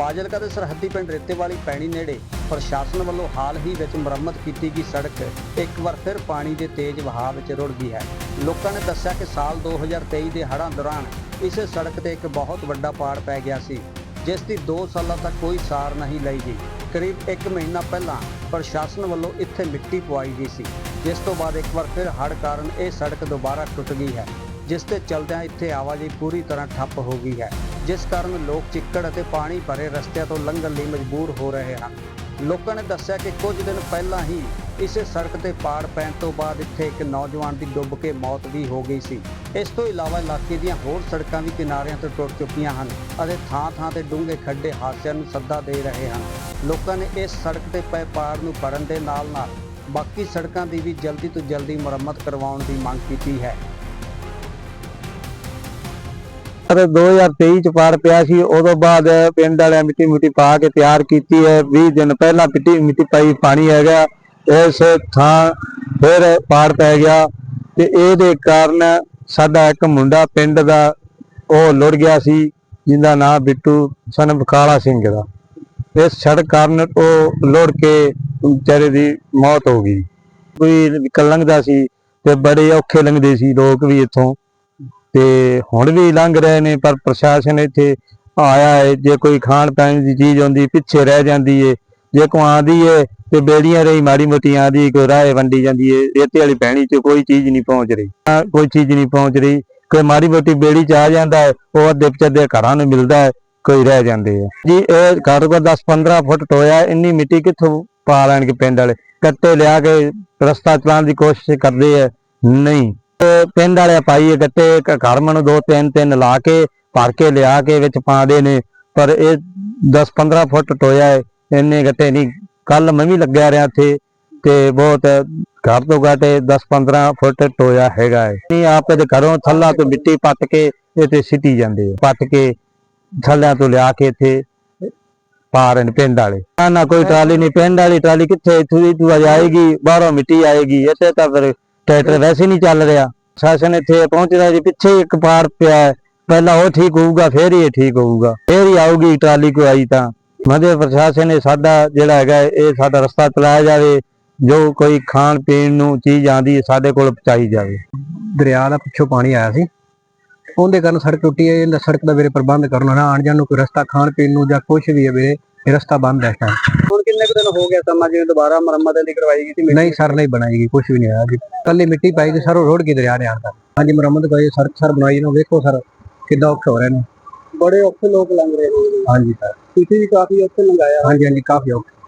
ਫਾਜ਼ਿਲਕਾ ਦੇ ਸਰਹੱਦੀ ਪਿੰਡ ਰੇਤੇਵਾਲੀ ਪੈਣੀ ਨੇੜੇ ਪ੍ਰਸ਼ਾਸਨ ਵੱਲੋਂ ਹਾਲ ਹੀ ਵਿੱਚ ਮੁਰੰਮਤ ਕੀਤੀ ਗਈ ਸੜਕ। ਇੱਕ ਵਾਰ ਫਿਰ ਪਾਣੀ ਦੇ ਤੇਜ਼ ਵਹਾਅ ਵਿੱਚ ਰੁੜ ਗਈ ਹੈ। ਲੋਕਾਂ ਨੇ ਦੱਸਿਆ ਕਿ ਸਾਲ 2023 ਦੇ ਹੜ੍ਹਾਂ ਦੌਰਾਨ ਇਸੇ ਸੜਕ ਤੇ ਇੱਕ ਬਹੁਤ ਵੱਡਾ ਪਾੜ ਪੈ ਗਿਆ ਸੀ, ਜਿਸ ਦੀ 2 ਸਾਲਾਂ ਤੱਕ ਕੋਈ ਸਾਰ ਨਹੀਂ ਲਈ ਗਈ। ਕਰੀਬ 1 ਮਹੀਨਾ ਪਹਿਲਾਂ ਪ੍ਰਸ਼ਾਸਨ ਵੱਲੋਂ ਇੱਥੇ ਮਿੱਟੀ ਪਵਾਈ ਗਈ ਸੀ, ਜਿਸ ਤੋਂ ਬਾਅਦ ਇੱਕ ਵਾਰ ਫਿਰ ਹੜ੍ਹ ਕਾਰਨ ਇਹ ਸੜਕ ਦੁਬਾਰਾ ਟੁੱਟ ਗਈ ਹੈ, ਜਿਸ ਤੇ ਚਲਦਿਆਂ ਇੱਥੇ ਆਵਾਜਾਈ ਪੂਰੀ ਤਰ੍ਹਾਂ ਠੱਪ ਹੋ ਗਈ ਹੈ। ਜਿਸ ਕਾਰਨ ਲੋਕ ਚਿੱਕੜ ਅਤੇ ਪਾਣੀ ਭਰੇ ਰਸਤਿਆਂ ਤੋਂ ਲੰਘਣ ਲਈ ਮਜਬੂਰ ਹੋ ਰਹੇ ਹਨ। ਲੋਕਾਂ ਨੇ ਦੱਸਿਆ ਕਿ ਕੁਝ ਦਿਨ ਪਹਿਲਾਂ ਹੀ ਇਸੇ ਸੜਕ ਤੇ ਪਾੜ ਪੈਣ ਤੋਂ ਬਾਅਦ ਇੱਥੇ ਇੱਕ ਨੌਜਵਾਨ ਦੀ ਡੁੱਬ ਕੇ ਮੌਤ ਵੀ ਹੋ ਗਈ ਸੀ। ਇਸ ਤੋਂ ਇਲਾਵਾ ਇਲਾਕੇ ਦੀਆਂ ਹੋਰ ਸੜਕਾਂ ਵੀ ਕਿਨਾਰਿਆਂ ਤੋਂ ਟੁੱਟ ਚੁੱਕੀਆਂ ਹਨ ਅਤੇ ਥਾਂ-ਥਾਂ ਤੇ ਡੂੰਘੇ ਖੱਡੇ ਹਾਦਸਿਆਂ ਨੂੰ ਸੱਦਾ ਦੇ ਰਹੇ ਹਨ। ਲੋਕਾਂ ਨੇ ਇਸ ਸੜਕ ਤੇ ਪਏ ਪਾੜ ਨੂੰ ਭਰਨ ਦੇ ਨਾਲ-ਨਾਲ ਬਾਕੀ ਸੜਕਾਂ ਦੀ ਵੀ ਜਲਦੀ ਤੋਂ ਜਲਦੀ ਮੁਰੰਮਤ ਕਰਵਾਉਣ ਦੀ ਮੰਗ ਕੀਤੀ ਹੈ। ਸਰ 2023 ਚ ਪਾਰ ਪਿਆ ਸੀ, ਉਦੋਂ ਬਾਅਦ ਪਿੰਡ ਵਾਲਿਆਂ ਮਿੱਟੀ ਮੁੱਟੀ ਪਾ ਕੇ ਤਿਆਰ ਕੀਤੀ ਹੈ। 20 ਦਿਨ ਪਹਿਲਾਂ ਮਿੱਟੀ ਮਿੱਟੀ ਪਾਈ, ਪਾਣੀ ਹੈਗਾ ਇਸ ਥਾਂ ਫਿਰ ਪਾੜ ਪੈ ਗਿਆ ਤੇ ਇਹਦੇ ਕਾਰਨ ਸਾਡਾ ਇੱਕ ਮੁੰਡਾ ਪਿੰਡ ਦਾ, ਉਹ ਲੁੜ ਗਿਆ ਸੀ, ਜਿਹਦਾ ਨਾਮ ਬਿੱਟੂ ਸਨ ਬਕਾਲਾ ਸਿੰਘ ਦਾ। ਇਸ ਸੜਕ ਕਾਰਨ ਉਹ ਲੁੜ ਕੇ ਵਿਚਾਰੇ ਦੀ ਮੌਤ ਹੋ ਗਈ। ਕੋਈ ਨਿਕਲ ਲੰਘਦਾ ਸੀ ਤੇ ਬੜੇ ਔਖੇ ਲੰਘਦੇ ਸੀ ਲੋਕ ਵੀ ਇੱਥੋਂ। ਤੇ ਹੁਣ ਵੀ ਲੰਘ ਰਹੇ ਨੇ, ਪਰ ਪ੍ਰਸ਼ਾਸਨ ਇੱਥੇ ਆਇਆ ਹੈ, ਜੇ ਕੋਈ ਖਾਣ ਪੀਣ ਦੀ ਚੀਜ਼ ਆਉਂਦੀ, ਪਿੱਛੇ ਰਹਿ ਜਾਂਦੀ ਏ, ਜੇ ਕੋ ਆਂਦੀ ਏ ਤੇ ਬੇੜੀਆਂ ਰਹੀ, ਮਾੜੀ ਮੋਟੀ ਆਂਦੀ ਕੋਈ ਰਾਏ ਵੰਡੀ ਜਾਂਦੀ ਏ, ਰੇਤੇ ਵਾਲੀ ਪੈਣੀ 'ਚ ਕੋਈ ਚੀਜ਼ ਨਹੀਂ ਪਹੁੰਚ ਰਹੀ। ਕੋਈ ਚੀਜ਼ ਨਹੀਂ ਪਹੁੰਚ ਰਹੀ, ਕੋਈ ਮਾੜੀ ਮੋਟੀ ਬੇੜੀ 'ਚ ਆ ਜਾਂਦਾ ਹੈ, ਉਹ ਅੱਧੇ ਪਚੱਦੇ ਘਰਾਂ ਨੂੰ ਮਿਲਦਾ ਹੈ, ਕੋਈ ਰਹਿ ਜਾਂਦੇ ਆ। ਜੀ, ਇਹ ਘਰ ਤੋਂ 10 15 ਫੁੱਟ ਟੋਇਆ, ਇੰਨੀ ਮਿੱਟੀ ਕਿੱਥੋਂ ਪਾ ਲੈਣਗੇ ਪਿੰਡ ਵਾਲੇ? ਕੱਟੇ ਲਿਆ ਕੇ ਰਸਤਾ ਚਲਾਉਣ ਦੀ ਕੋਸ਼ਿਸ਼ ਕਰਦੇ ਆ, ਨਹੀਂ। ਪਿੰਡ ਵਾਲੇ ਪਾਈਏ ਗੱਟੇ ਇੱਕ ਘਰ ਦੋ, ਤਿੰਨ ਤਿੰਨ ਲਾ ਕੇ ਭਰ ਕੇ ਲਿਆ ਕੇ ਵਿੱਚ ਪਾਉਂਦੇ ਨੇ। ਪਰ ਇਹ 10 15 ਫੁੱਟ ਟੋਇਆ ਹੈ ਇੰਨੇ ਗੱਟੇ ਨਹੀਂ। ਕੱਲ ਮੈਂ ਵੀ ਲੱਗਿਆ ਰਿਹਾ ਇੱਥੇ ਤੇ ਬਹੁਤ ਘਰ ਤੋਂ ਘੱਟ 10 15 ਫੁੱਟ ਟੋਇਆ ਹੈਗਾ ਹੈ ਨਹੀਂ, ਆਪ ਦੇ ਘਰੋਂ ਥੱਲਾ ਤੋਂ ਮਿੱਟੀ ਪੱਟ ਕੇ ਇੱਥੇ ਤੇ ਸਿੱਟੀ ਜਾਂਦੇ ਆ। ਪੱਟ ਕੇ ਥੱਲਿਆਂ ਤੋਂ ਲਿਆ ਕੇ ਇੱਥੇ ਪਾ ਰਹੇ ਨੇ ਪਿੰਡ ਵਾਲੇ। ਨਾ ਕੋਈ ਟਰਾਲੀ ਨਹੀਂ। ਪਿੰਡ ਵਾਲੀ ਟਰਾਲੀ ਕਿੱਥੇ? ਇੱਥੋਂ ਦੀ ਆਏਗੀ ਬਾਹਰੋਂ ਮਿੱਟੀ ਆਏਗੀ, ਇੱਥੇ ਤਾਂ ਫਿਰ ਟਰੈਕਟਰ ਵੈਸੇ ਨਹੀਂ ਚੱਲ ਰਿਹਾ। ਸ਼ਾਸਨ ਇੱਥੇ ਪਹੁੰਚਦਾ ਜੀ, ਪਿੱਛੇ ਇੱਕ ਪਾੜ ਪਿਆ ਪਹਿਲਾਂ ਉਹ ਠੀਕ ਹੋਊਗਾ, ਫਿਰ ਹੀ ਇਹ ਠੀਕ ਹੋਊਗਾ। ਫਿਰ ਹੀ ਆਊਗੀ ਟਰਾਲੀ ਕੋਈ ਆਈ ਤਾਂ। ਮਧੇ ਪ੍ਰਸ਼ਾਸਨ ਨੇ ਸਾਡਾ ਜਿਹੜਾ ਹੈਗਾ, ਇਹ ਸਾਡਾ ਰਸਤਾ ਚਲਾਇਆ ਜਾਵੇ। ਜੋ ਕੋਈ ਖਾਣ ਪੀਣ ਨੂੰ ਚੀਜ਼ ਆਂਦੀ ਹੈ ਸਾਡੇ ਕੋਲ ਪਹੁੰਚਾਈ ਜਾਵੇ। ਦਰਿਆ ਦਾ ਪਿੱਛੋਂ ਪਾਣੀ ਆਇਆ ਸੀ। ਉਹਦੇ ਕਾਰਨ ਸੜਕ ਟੁੱਟੀ ਹੈ। ਇਹਦਾ ਸੜਕ ਦਾ ਵੀਰੇ ਪ੍ਰਬੰਧ ਕਰਨਾ ਨਾ ਆਣ ਜਾਣ ਨੂੰ ਕੋਈ ਰਸਤਾ ਖਾਣ ਪੀਣ ਨੂੰ ਜਾਂ ਕੁਝ ਵੀ ਹੈ ਵੀਰੇ। ਇਹ ਰਸਤਾ ਬੰਦ ਹੈ time। ਹੁਣ ਕਿੰਨੇ ਕੁ ਦਿਨ ਹੋ ਗਿਆ ਸਮਾਂ? ਜਿਵੇਂ ਦੁਬਾਰਾ ਮੁਰੰਮਤ ਦੀ ਕਰਵਾਈ ਗਈ ਸੀ ਨਹੀਂ ਸਰ ਨਹੀਂ ਬਣਾਏਗੀ ਕੁਝ ਵੀ ਨਹੀਂ ਆਇਆ ਜੀ। ਕੱਲੀ ਮਿੱਟੀ ਪਾਈ ਤੇ ਸਰ ਉਹ ਰੋਡ ਕੀ ਦਰਿਆ ਨੇ ਆਂਦਾ ਹਾਂਜੀ ਮੁਰੰਮਤ ਕੋਈ ਸੜਕ ਸਰ ਬਣਾਈ ਨਾ ਵੇਖੋ ਸਰ ਕਿੱਦਾਂ ਔਖੇ ਹੋ ਰਹੇ ਨੇ। ਬੜੇ ਔਖੇ ਲੋਕ ਲੰਘ ਰਹੇ ਨੇ। ਹਾਂਜੀ ਸਰ। ਤੁਸੀਂ ਵੀ ਕਾਫੀ ਔਖੇ ਲੰਘਾਇਆ। ਹਾਂਜੀ ਹਾਂਜੀ ਕਾਫੀ ਔਖੇ।